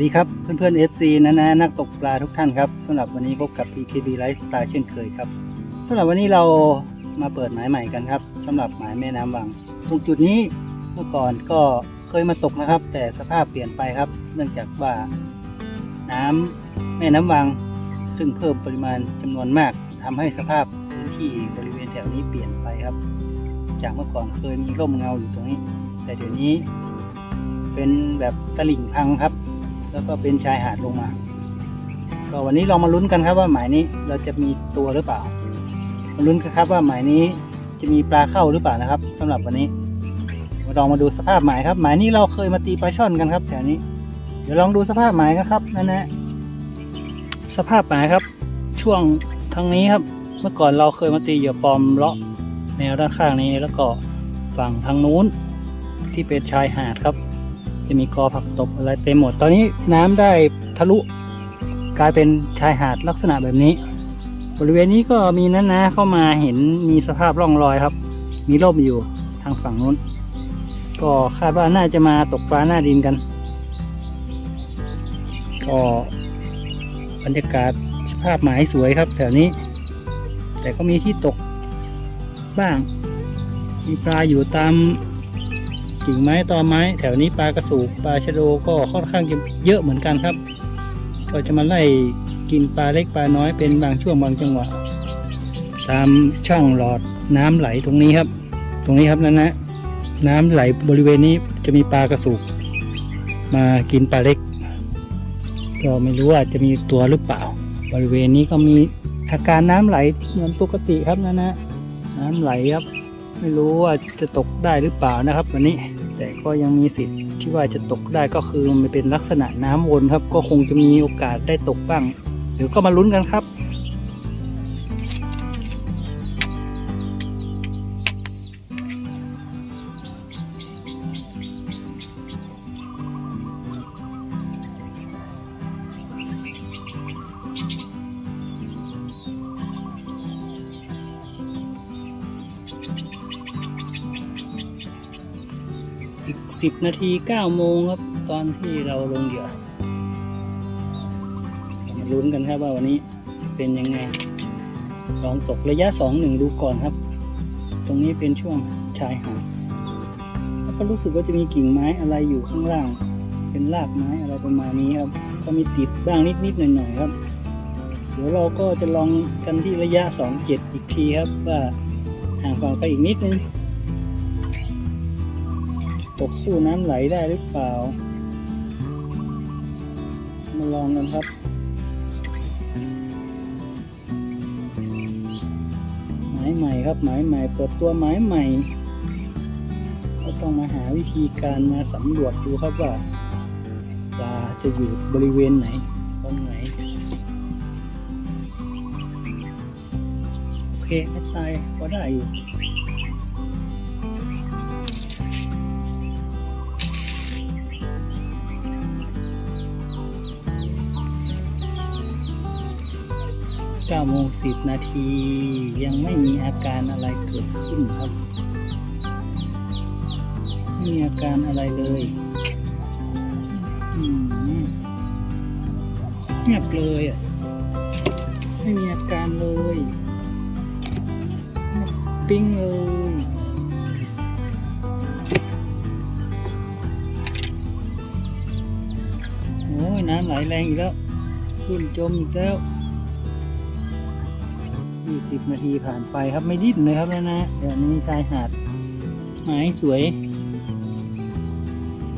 วัสดีครับเพื่อนๆ FC นะนะนักตกปลาทุกท่านครับสำหรับวันนี้พบกับ PKB Lifestyle เช่นเคยครับสำหรับวันนี้เรามาเปิดหมายใหม่กันครับสำหรับหมายแม่น้ำวัง ตรงจุดนี้เมื่อก่อนก็เคยมาตกนะครับ แต่สภาพเปลี่ยนไปครับ เนื่องจากว่าน้ำแม่น้ำวัง ซึ่งเพิ่มปริมาณจำนวนมากทำให้สภาพพื้นที่บริเวณแถวนี้เปลี่ยนไปครับ จากเมื่อก่อนเคยมีร่มเงาอยู่ตรงนี้ แต่เดี๋ยวนี้ เป็นแบบตลิ่งพังครับ แล้วก็เป็นชายหาดลงมา ก็วันนี้เรามาลุ้นกันครับว่าหมายนี้เราจะมีตัวหรือเปล่า มาลุ้นกันครับว่าหมายนี้จะมีปลาเข้าหรือเปล่านะครับสำหรับวันนี้มาลองมาดูสภาพหมายครับ หมายนี้เราเคยมาตีปลาช่อนกันครับแถวนี้ เดี๋ยวลองดูสภาพหมายกันครับนั่นนะสภาพหมายครับ ช่วงทางนี้ครับ เมื่อก่อนเราเคยมาตีเหยื่อปลอมเลาะแนวด้านข้างนี้แล้วก็ฝั่งทางนู้นที่เป็นชายหาดครับ จะมีกอผักตบอะไรเต็มหมด ตอนนี้น้ำได้ทะลุกลายเป็นชายหาดลักษณะแบบนี้ บริเวณนี้ก็มีน้าๆเข้ามาเห็นมีสภาพร่องรอยครับ มีร่มอยู่ทางฝั่งนู้น ก็คาดว่าน่าจะมาตกปลาหน้าดินกัน ก็บรรยากาศสภาพหมายสวยครับแถวนี้ แต่ก็มีที่ตกบ้าง มีปลาอยู่ตาม กิ่งไม้ตอไม้ แถวนี้ปลากระสูบปลาชะโดก็ค่อนข้างจะเยอะเหมือนกันครับ ก็จะมาไล่กินปลาเล็กปลาน้อยเป็นบางช่วงบางจังหวะ ตามช่องหลอดน้ำไหลตรงนี้ครับ ตรงนี้ครับนั่นนะน้ำไหลบริเวณนี้จะมีปลากระสูบมากินปลาเล็ก ก็ไม่รู้ว่าจะมีตัวหรือเปล่า บริเวณนี้ก็มีอาการน้ำไหลเหมือนปกติครับนั่นนะน้ำไหลครับ ไม่รู้ว่าจะตกได้หรือเปล่านะครับ วันนี้แต่ก็ยังมีสิทธิ์ที่ว่าจะตกได้ก็คือมันเป็นลักษณะน้ำวนครับ ก็คงจะมีโอกาสได้ตกบ้างเดี๋ยวก็มาลุ้นกันครับ อีกสิบนาทีเก้าโมงครับ ตอนที่เราลงเหยื่อมาลุ้นกันครับว่าวันนี้เป็นยังไง ลองตกระยะสองหนึ่งดูก่อนครับ ตรงนี้เป็นช่วงชายหาดแล้วก็รู้สึกว่าจะมีกิ่งไม้อะไรอยู่ข้างล่าง เป็นรากไม้อะไรประมาณนี้ครับก็มีติดบ้างนิดๆหน่อยๆครับ เดี๋ยวเราก็จะลองกันที่ระยะสองเจ็ดอีกทีครับว่าห่างฝั่งไปอีกนิดนึง ตกสู้น้ำไหลได้หรือเปล่า มาลองกันครับหมายใหม่ครับหมายใหม่เปิดตัวหมายใหม่ ก็ต้องมาหาวิธีการมาสำรวจดูครับว่าปลาจะอยู่บริเวณไหนตรงไหนโอเคไม่ตายพอได้อยู่ 9โมง10 นาที ยังไม่มีอาการอะไรเกิดขึ้นครับ ไม่มีอาการอะไรเลยเงียบเลยอะ ไม่มีอาการเลยปิ้งเลยโอ้ยน้ำไหลแรงอีกแล้วขึ้นจมอีกแล้ว 20 นาทีผ่านไปครับไม่ดิ้นเลยครับนะนะเดี๋ยวนี้ชายหาดหมายสวย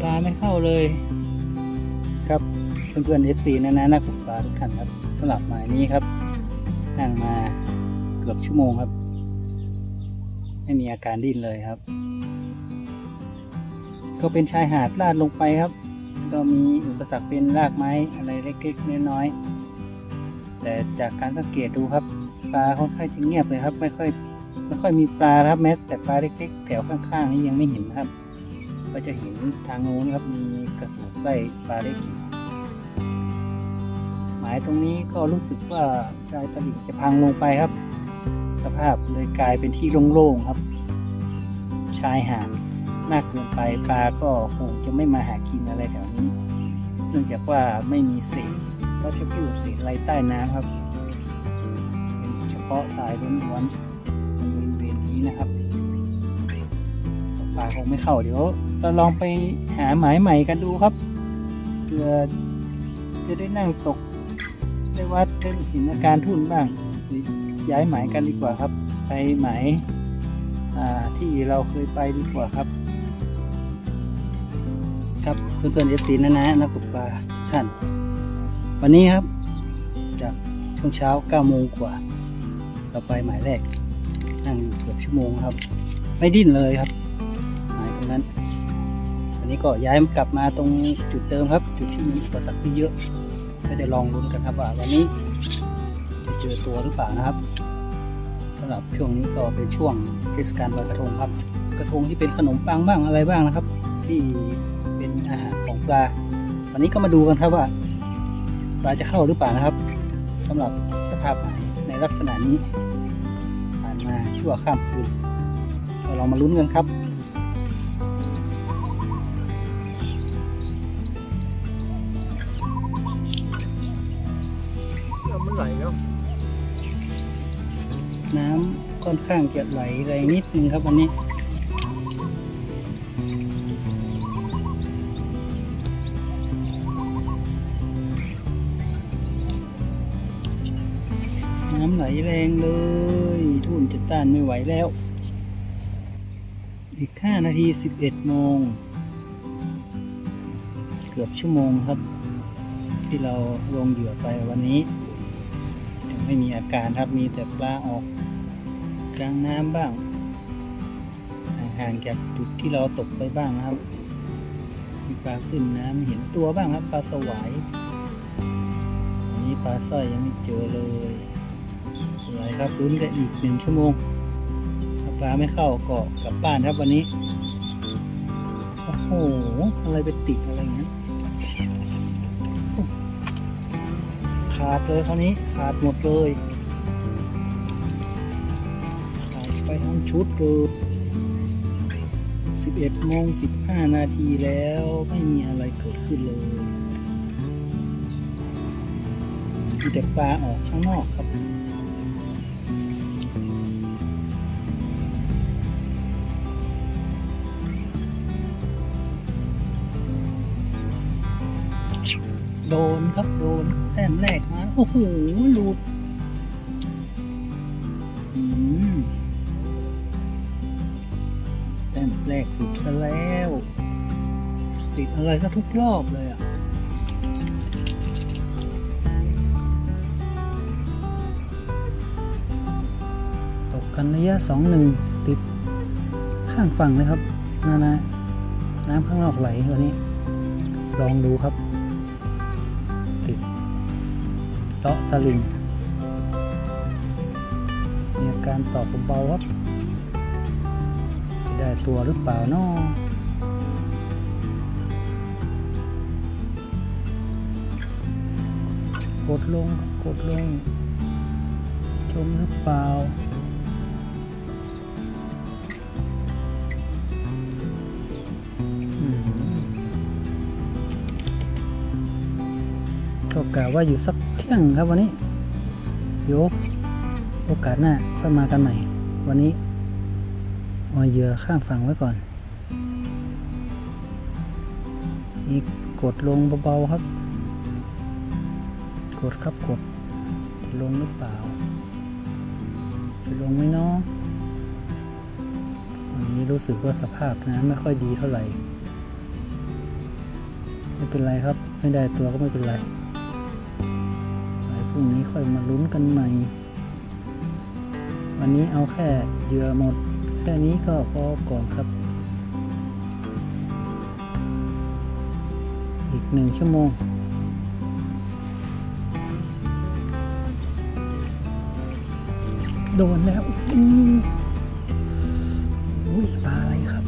ปลาไม่เข้าเลย ครับเพื่อนๆ FC นะนะนักตกปลาทุกท่านครับสำหรับหมายนี้ครับนั่งมาเกือบชั่วโมงครับ ไม่มีอาการดิ้นเลยครับ ก็เป็นชายหาดลาดลงไปครับ ก็มีอุปสรรคเป็นรากไม้อะไรเล็กๆน้อยๆแต่จากการสังเกตดูครับ ปลาค่อนข้างจะเงียบเลยครับ ไม่ค่อยไม่ค่อยมีปลาครับแม้แต่ปลาเล็กๆ แถวข้างๆนี้ยังไม่เห็นครับ ก็จะเห็นทางโน้นครับมีกระสุนไล่ปลาเล็กหมายตรงนี้ก็รู้สึกว่าชายตลิ่งจะพังลงไปครับ สภาพเลยกลายเป็นที่โล่งๆครับ ชายหาดมากเกินไปปลาก็คงจะไม่มาหากินอะไรแถวนี้นนื่องจากว่าไม่มีเศษก็จะพิวเศษอะไรใต้น้ำครับ เพาะทรายล้วนๆในบริเวณนี้นะครับปลาคงไม่เข้าเดี๋ยว เราลองไปหาหมายใหม่กันดูครับเพื่อจะได้นั่งตกได้วัดได้เห็นอาการทุ่นบ้างย้ายหมายกันดีกว่าครับ ไปหมายที่เราเคยไปดีกว่าครับ ครับเพื่อนๆเอฟซีนะนะนักตกปลาทุกท่าน วันนี้ครับ จากช่วงเช้า9โมงกว่า เราไปหมายแรกนั่งเกือบชั่วโมงครับ ไม่ดิ้นเลยครับหมายตรงนั้นวันนี้ก็ย้ายกลับมาตรงจุดเดิมครับ จุดที่มีอุปสรรคที่เยอะ ก็ได้ลองลุ้นกันครับว่าวันนี้จะเจอตัวหรือเปล่านะครับสำหรับช่วงนี้ก็เป็นช่วงเทศกาลลอยกระทงครับ กระทงที่เป็นขนมปังบ้างอะไรบ้างนะครับ ที่เป็นอาหารของปลาวันนี้ก็มาดูกันครับว่าปลาจะเข้าหรือเปล่านะครับสำหรับสภาพหมายในลักษณะนี้ ชั่วข้ามคืนเราลองมาลุ้นกันครับมันไหลแล้วน้ำค่อนข้างจะไหลแรงนิดนึงครับวันนี้น้ำไหลแรงเลยทุ่น จะต้านไม่ไหวแล้ว อีก 5 นาที 11 โมง เกือบชั่วโมงครับ ที่เราลงเหยื่อไปวันนี้ ยังไม่มีอาการครับมีแต่ปลาออกกลางน้ำบ้าง ห่างจากจุดที่เราตกไปบ้างนะครับ มีปลาขึ้นน้ำเห็นตัวบ้างครับ ปลาสวายวันนี้ปลาสร้อยยังไม่เจอเลย อะไรครับลุ้นกันอีกหนึ่งชั่วโมงถ้าปลาไม่เข้าก็กลับบ้านครับวันนี้ โอ้โห อะไรไปติดอะไรเงี้ยขาดเลยคราวนี้ขาดหมดเลยขาดไปทั้งชุดเลย11โมง15 นาทีแล้วไม่มีอะไรเกิดขึ้นเลยมีแต่ปลาออกข้างนอกครับ ดนครับโดนแต้มแรกมาโอ้โหหลุดอืมแต้มแรกหลุดซะแล้ว ติดอะไรซะทุกรอบเลยอะตกกันระยะสองหนึ่งติดข้างฝั่งเลยครับนานะน้ำข้างนอกไหลวันนี้ ลองดูครับาะตะลิงมีอาการตอบเบาๆครับจะได้ตัวหรือเปล่านาะกดลงกดลง ชมหรือเปล่า ก็กะว่าอยู่สักเที่ยงครับวันนี้เดี๋ยวโอกาสหน้าค่อยมากันใหม่ วันนี้เอาเหยื่อข้างฝั่งไว้ก่อนนี่กดลงเบาๆครับ กดครับกดลงหรือเปล่า จะลงไหมเนาะวันนี้รู้สึกว่าสภาพน้ำไม่ค่อยดีเท่าไหร่ ไม่เป็นไรครับ ไม่ได้ตัวก็ไม่เป็นไร ไว้พรุ่งนี้ค่อยมาลุ้นกันใหม่ วันนี้เอาแค่เหยื่อหมด แค่นี้ก็พอก่อนครับ อีกหนึ่งชั่วโมงโดนแล้วอุ้ยปลาอะไรครับ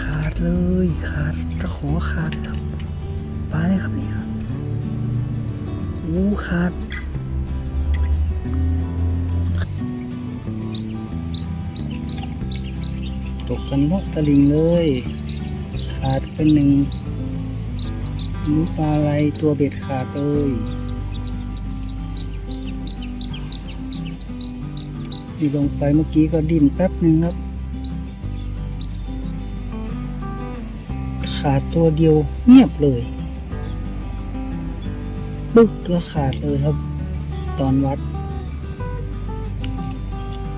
ขาดเลย ขาดตะขอขาดครับ ปลาอะไรครับเนี่ย อู้ขาดตกกันเพราะตะลิงเลย ขาดเป็นหนึ่งนี่ปลาอะไรตัวเบ็ดขาดเลยนี่ลงไปเมื่อกี้ก็ดิ้นแป๊บหนึ่งครับ ขาดตัวเดียวเงียบเลย ปึ๊กแล้วขาดเลยครับ ตอนวัด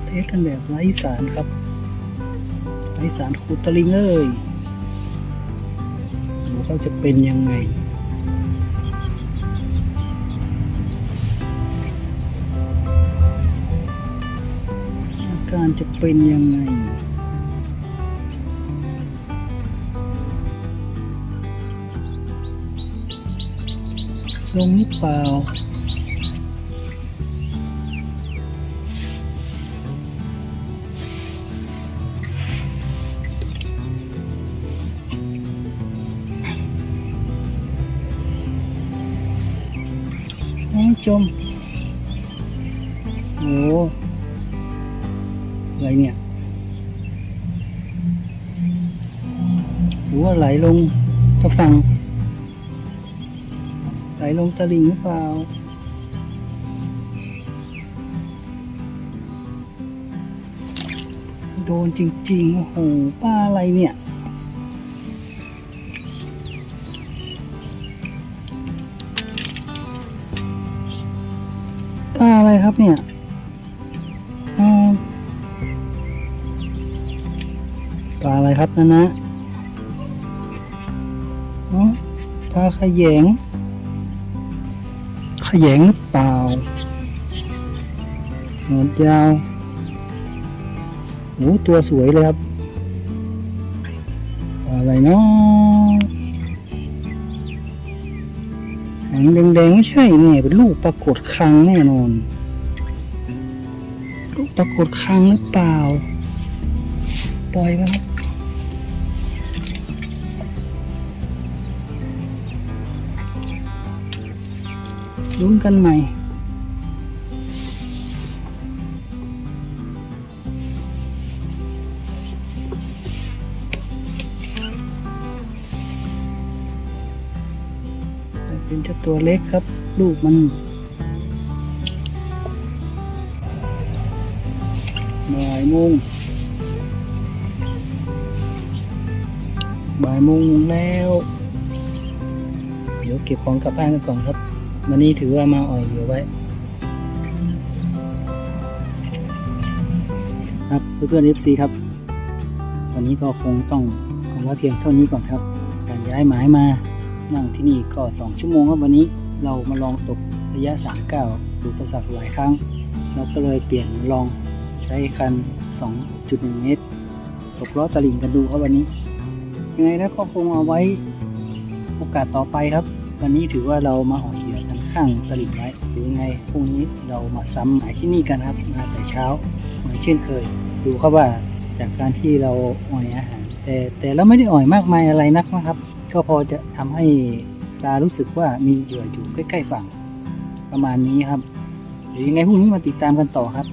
เทสกันแบบไร้สารครับไร้สารขูตลิงเลยดูเขาจะเป็นยังไงอาการจะเป็นยังไง ลงหรือเปล่าโอ้ยจม โอ้อะไรเนี่ยหรือว่าไหลลงตะฟัง ไหลลงตะลิงหรือเปล่า โดนจริงๆ โอ้โหปลาอะไรเนี่ยปลาอะไรครับเนี่ยปลาอะไรครับนะนะปลาขยง ขยงหรือเปล่าหนวดยาวโอ้ตัวสวยเลยครับ อะไรเนาะหางแดงๆไม่ใช่แน่เป็นลูกปรากฏครังแน่นอน ลูกปรากฏครังหรือเปล่า ปล่อยไปครับ ลุ้นกันใหม่ เป็นเจ้าตัวเล็กครับ ลูกมัน บ่ายโมงบ่ายโมงแล้ว เดี๋ยวเก็บของกลับบ้านกันก่อนครับ วันนี้ถือว่ามาอ่อยเหลือไว้ ครับเพื่อนๆ FC ครับ วันนี้ก็คงต้องคงไว้เพียงเท่านี้ก่อนครับ การย้ายหมายมานั่งที่นี่ก็ 2 ชั่วโมงครับวันนี้เรามาลองตกระยะ 39ดูประสักหลายครั้ง เราก็เลยเปลี่ยนลองใช้คัน 2.1 เมตร ตกล้อตะลิ่งกันดูครับวันนี้ ยังไงแล้วก็คงเอาไว้โอกาสต่อไปครับ วันนี้ถือว่าเรามาออกเหยื่อกัน ข้างตลิ่งไว้หรือยังไงพรุ่งนี้เรามาซ้ำหมายที่นี่กันครับมาแต่เช้าเหมือนเช่นเคย ดูครับว่าจากการที่เราอ่อยอาหาร แต่แต่เราไม่ได้อ่อยมากมายอะไรนักนะครับ ก็พอจะทำให้ตารู้สึกว่ามีเหยื่ออยู่ใกล้ ๆ ฝั่งประมาณนี้ครับหรือยังไงพรุ่งนี้มาติดตามกันต่อครับ